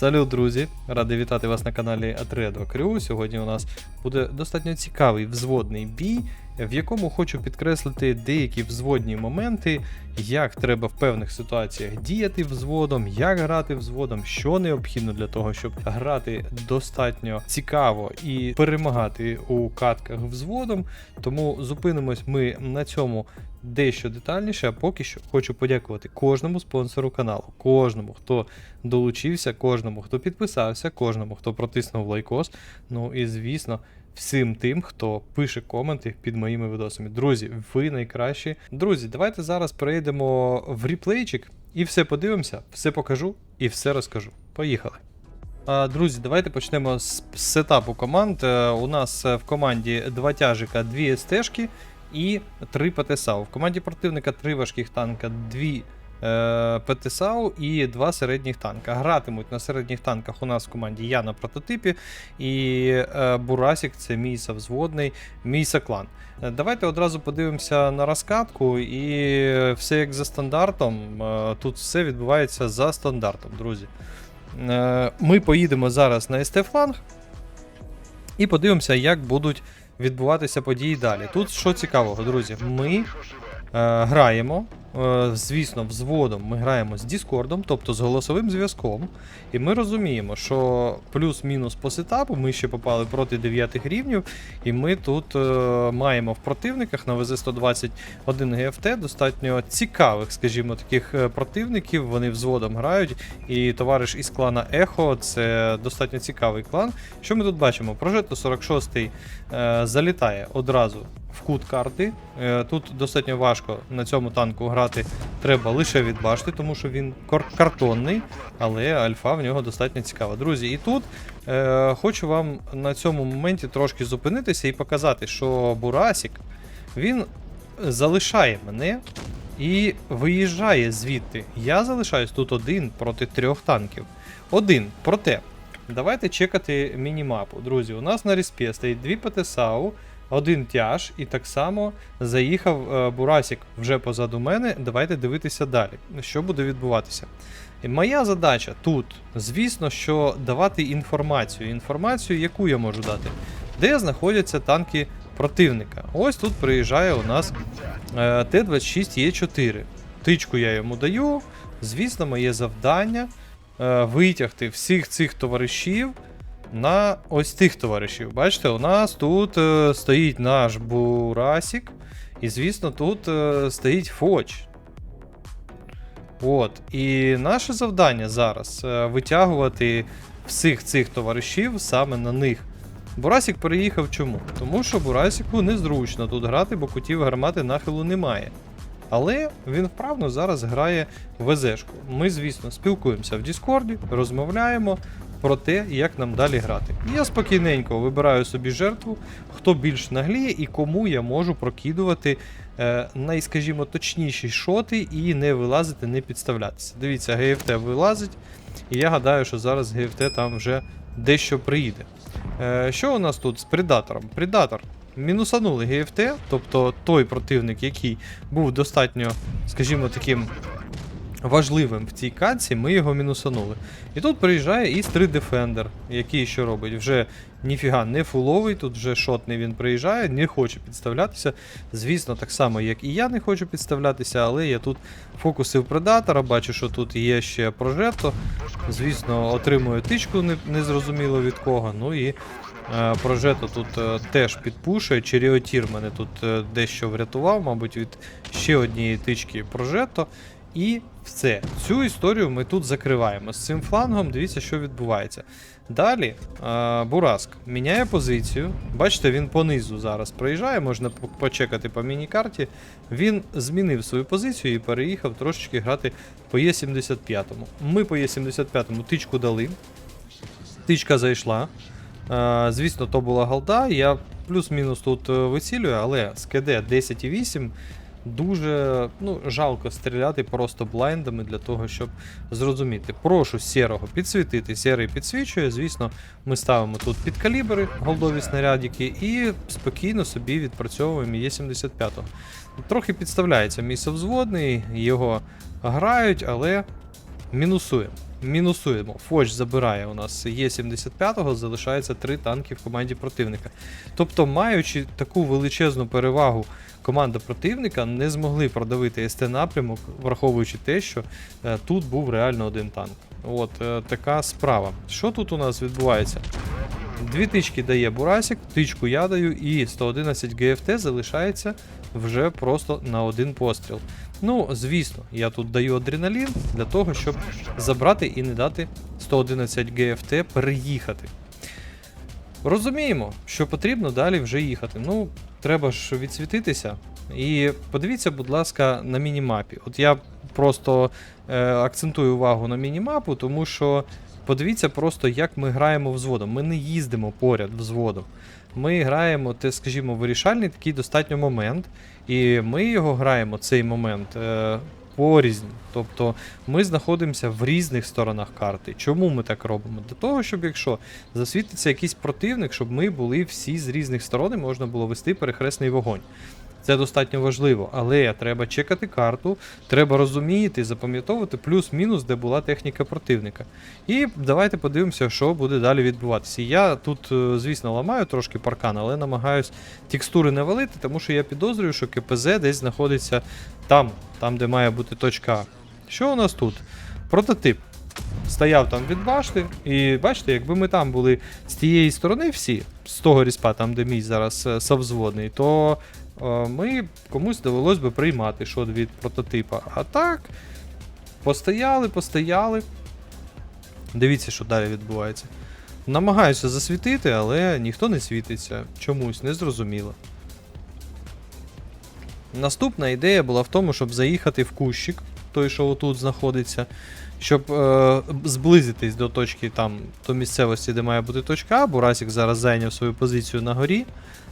Салют, друзі! Радий вітати вас на каналі Атредо Крю. Сьогодні у нас буде достатньо цікавий взводний бій, в якому хочу підкреслити деякі взводні моменти, як треба в певних ситуаціях діяти взводом, як грати взводом, що необхідно для того, щоб грати достатньо цікаво і перемагати у катках взводом. Тому зупинимось ми на цьому дещо детальніше, а поки що хочу подякувати кожному спонсору каналу, кожному, хто долучився, кожному, хто підписався, кожному, хто протиснув лайкос. Ну і звісно, всім тим, хто пише коменти під моїми відосами. Друзі, ви найкращі. Друзі, давайте зараз перейдемо в ріплейчик і все подивимося, все покажу і все розкажу. Поїхали. Друзі, давайте почнемо з сетапу команд. Е, У нас е, в команді два тяжика, дві СТшки і три ПТСАУ. В команді противника три важких танка, дві ПТСАУ і два середніх танка. Гратимуть на середніх танках у нас в команді я на прототипі, і е, Бурасік це мій совзводний, мій соклан. Е, Давайте одразу подивимося на розкатку, і все як за стандартом. Е, Тут все відбувається за стандартом, друзі. Е, Ми поїдемо зараз на СТ-фланг і подивимося, як будуть відбуватися події далі. Тут що цікавого, друзі, ми е, граємо, е, звісно, взводом ми граємо з Діскордом, тобто з голосовим зв'язком. І ми розуміємо, що плюс-мінус по сетапу ми ще попали проти 9 рівнів, і ми тут е, маємо в противниках на ВЗ-121 ГФТ достатньо цікавих, скажімо, таких е, противників. Вони взводом грають. І товариш із клана Ехо це достатньо цікавий клан. Що ми тут бачимо? Прожето 46 е, залітає одразу в кут карти. Е, тут достатньо важко на цьому танку грати. Треба лише від башти, тому що він картонний, але альфа в нього достатньо цікава. Друзі, і тут е, хочу вам на цьому моменті трошки зупинитися і показати, що Бурасік він залишає мене і виїжджає звідти. Я залишаюсь тут один проти трьох танків. Один. Проте, давайте чекати мінімапу. Друзі, у нас на респі стоїть дві ПТСАУ, один тяж, і так само заїхав е, Бурасік вже позаду мене. Давайте дивитися далі, що буде відбуватися. І моя задача тут, звісно, що давати інформацію. Інформацію, яку я можу дати, де знаходяться танки противника. Ось тут приїжджає у нас е, Т-26Е4. Тичку я йому даю. Звісно, моє завдання е, витягти всіх цих товаришів на ось тих товаришів. Бачите, у нас тут е, стоїть наш Бурасік, і, звісно, тут е, стоїть Фоч. От. І наше завдання зараз е, витягувати всіх цих товаришів саме на них. Бурасік переїхав чому? Тому що Бурасіку незручно тут грати, бо кутів гармати нахилу немає. Але він вправно зараз грає в ВЗшку. Ми, звісно, спілкуємося в Діскорді, розмовляємо про те, як нам далі грати. Я спокійненько вибираю собі жертву, хто більш нагліє і кому я можу прокидувати е, найскажімо, точніші шоти і не вилазити, не підставлятися. Дивіться, ГФТ вилазить, і я гадаю, що зараз ГФТ там вже дещо приїде. Е, що у нас тут з предатором? Предатор. Мінусанули ГФТ, тобто той противник, який був достатньо, скажімо, таким важливим в цій катці, ми його мінусанули. І тут приїжджає і 3 Defender, який що робить? Вже ніфіга не фуловий, тут вже шотний він приїжджає, не хоче підставлятися. Звісно, так само, як і я не хочу підставлятися, але я тут фокусив предатора, бачу, що тут є ще прожето. Звісно, отримую тичку незрозуміло від кого. Ну і прожето тут е, теж підпушує. Черіотір мене тут е, дещо врятував, мабуть, від ще однієї тички прожето. І все. Цю історію ми тут закриваємо. З цим флангом дивіться, що відбувається. Далі е, Бураск міняє позицію. Бачите, він понизу зараз проїжджає, можна почекати по міні-карті. Він змінив свою позицію і переїхав трошечки грати по Е75. Ми по Е75 тичку дали. Тичка зайшла. Е, звісно, то була голда. Я плюс-мінус тут е, вицілюю, але з КД 10,8 дуже ну, жалко стріляти просто блайндами для того, щоб зрозуміти. Прошу сірого підсвітити. Сірий підсвічує. Звісно, ми ставимо тут під калібри голдові снарядики і спокійно собі відпрацьовуємо є 75 го Трохи підставляється мій совзводний, його грають, але мінусуємо. Мінусуємо. Фоч забирає у нас Є75, залишається 3 танки в команді противника. Тобто, маючи таку величезну перевагу, команда противника не змогли продавити СТ напрямок, враховуючи те, що е, тут був реально один танк. От е, така справа. Що тут у нас відбувається? Дві тички дає Бурасік, тичку я даю, і 111 ГФТ залишається вже просто на один постріл. Ну, звісно, я тут даю адреналін для того, щоб забрати і не дати 111 ГФТ переїхати. Розуміємо, що потрібно далі вже їхати. Ну, треба ж відсвітитися. І подивіться, будь ласка, на мінімапі. От я просто е, акцентую увагу на мінімапу, тому що подивіться просто, як ми граємо взводом. Ми не їздимо поряд взводом. Ми граємо, те, скажімо, вирішальний такий достатньо момент, і ми його граємо цей момент е, порізнь. Тобто ми знаходимося в різних сторонах карти. Чому ми так робимо? Для того, щоб якщо засвітиться якийсь противник, щоб ми були всі з різних сторон і можна було вести перехресний вогонь. Це достатньо важливо, але треба чекати карту, треба розуміти, запам'ятовувати плюс-мінус, де була техніка противника. І давайте подивимося, що буде далі відбуватися. Я тут, е, звісно, ламаю трошки паркан, але намагаюсь текстури не валити, тому що я підозрюю, що КПЗ десь знаходиться там, там, де має бути точка. Що у нас тут? Прототип. Стояв там від башти, і бачите, якби ми там були з тієї сторони всі, з того ріспа, там де мій зараз е, совзводний, то ми комусь довелось би приймати шот від прототипа. А так, постояли, постояли. Дивіться, що далі відбувається. Намагаюся засвітити, але ніхто не світиться. Чомусь, незрозуміло. Наступна ідея була в тому, щоб заїхати в кущик, той, що отут знаходиться, щоб е, зблизитись до точки там, до місцевості, де має бути точка. Бурасік зараз зайняв свою позицію на горі,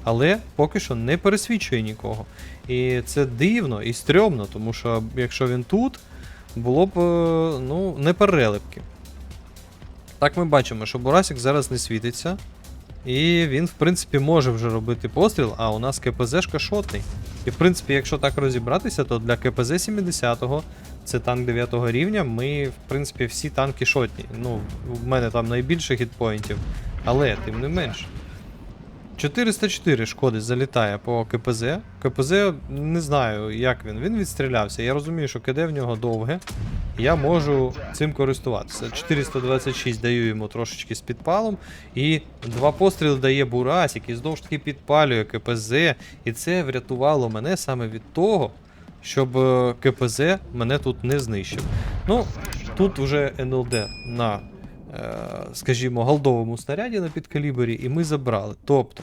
але поки що не пересвічує нікого. І це дивно і стрьомно, тому що якщо він тут, було б е, ну, не перелипки. Так ми бачимо, що Бурасік зараз не світиться. І він, в принципі, може вже робити постріл, а у нас КПЗшка шотний. І в принципі, якщо так розібратися, то для КПЗ 70-го, це танк 9 рівня, ми, в принципі, всі танки шотні. Ну, в мене там найбільше хітпоінтів. Але, тим не менш. 404 шкоди залітає по КПЗ. КПЗ не знаю, як він. Він відстрілявся. Я розумію, що КД в нього довге. Я можу цим користуватися. 426 даю йому трошечки з підпалом. І два постріли дає Бурас, який знову ж таки підпалює КПЗ. І це врятувало мене саме від того, щоб е, КПЗ мене тут не знищив. Ну, тут вже НЛД на, е, скажімо, голдовому снаряді на підкалібері, і ми забрали. Тобто.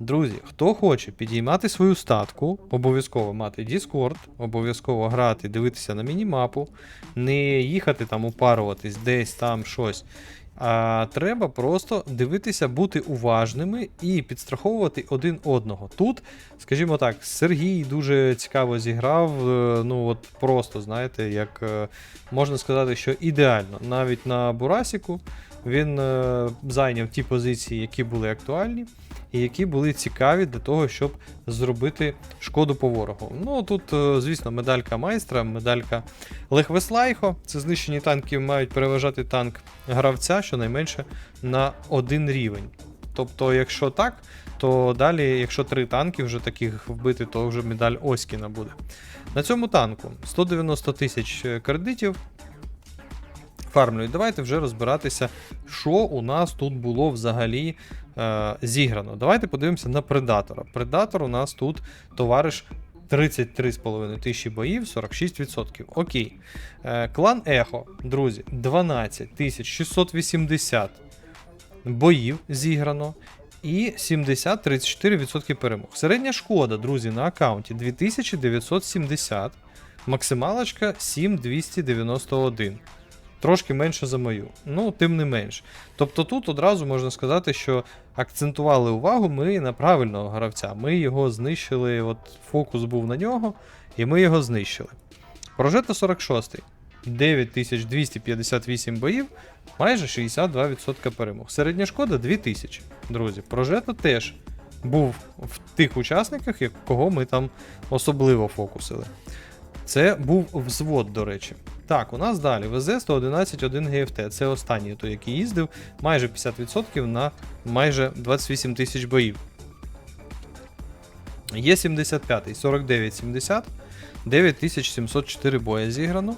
Друзі, хто хоче підіймати свою статку, обов'язково мати Discord, обов'язково грати, дивитися на мінімапу, не їхати там упаруватись десь там щось. А треба просто дивитися, бути уважними і підстраховувати один одного. Тут, скажімо так, Сергій дуже цікаво зіграв. е, Ну от просто, знаєте, як е, можна сказати, що ідеально. Навіть на Бурасіку він е, зайняв ті позиції, які були актуальні і які були цікаві для того, щоб зробити шкоду по ворогу. Ну тут, е, звісно, медалька майстра, медалька Лехвеслайхо. Це знищені танки мають переважати танк гравця щонайменше на один рівень. Тобто, якщо так, то далі, якщо три танки вже таких вбити, то вже медаль Оскіна буде. На цьому танку 190 тисяч е, кредитів. Фармлю. І давайте вже розбиратися, що у нас тут було взагалі е, зіграно. Давайте подивимося на Предатора. Предатор у нас тут товариш 33,5 тисячі боїв, 46%. Окей. Е, клан Ехо, друзі, 12 680 боїв зіграно. І 70-34% перемог. Середня шкода, друзі, на аккаунті 2970, максималочка 7291. Трошки менше за мою. Ну, тим не менш. Тобто тут одразу можна сказати, що акцентували увагу ми на правильного гравця. Ми його знищили, от фокус був на нього, і ми його знищили. Прожета 46. 9258 боїв, майже 62% перемог. Середня шкода 2000. Друзі, Прожета теж був в тих учасниках, кого ми там особливо фокусили. Це був взвод, до речі. Так, у нас далі ВЗ 111 ГФТ. Це останній той, який їздив, майже 50% на майже 28 тисяч боїв. Є 75 49,70, 9704 боя зіграно.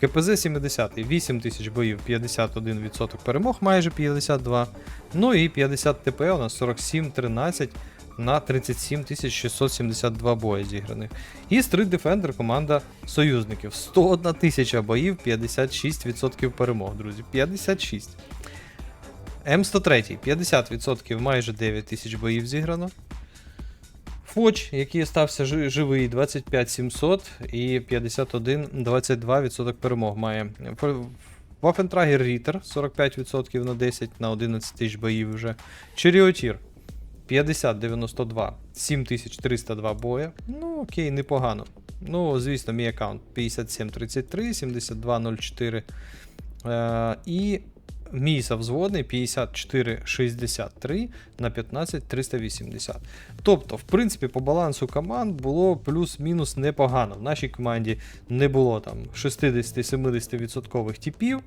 КПЗ 70 8 тисяч боїв, 51% перемог, майже 52. Ну і 50 ТП у нас 47-13 на 37 672 бої зіграних. І Street Defender команда союзників. 101 тисяча боїв, 56% перемог, друзі. 56. М103 50%, майже 9 тисяч боїв зіграно. Фоч, який стався живий 25 700 і 51 22% перемог має. Waffentrager Ritter 45% на 10 на 11 тисяч боїв вже. Черіотір 50-92, 7302 боя. Ну, окей, непогано. Ну, звісно, мій аккаунт 5733, 7204. Е, і мій завзводний 5463 на 15380. Тобто, в принципі, по балансу команд було плюс-мінус непогано. В нашій команді не було там 60-70% типів,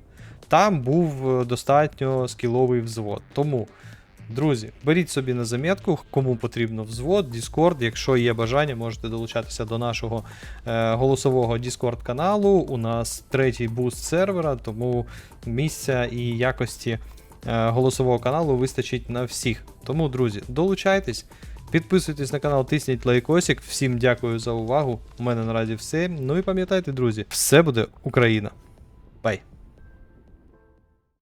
там був е, достатньо скіловий взвод. Тому, друзі, беріть собі на замітку, кому потрібно взвод, Discord. Якщо є бажання, можете долучатися до нашого е, голосового Discord каналу. У нас третій буст сервера, тому місця і якості е, голосового каналу вистачить на всіх. Тому, друзі, долучайтесь. Підписуйтесь на канал, тисніть лайкосик. Всім дякую за увагу. У мене наразі все. Ну і пам'ятайте, друзі, все буде Україна. Бай!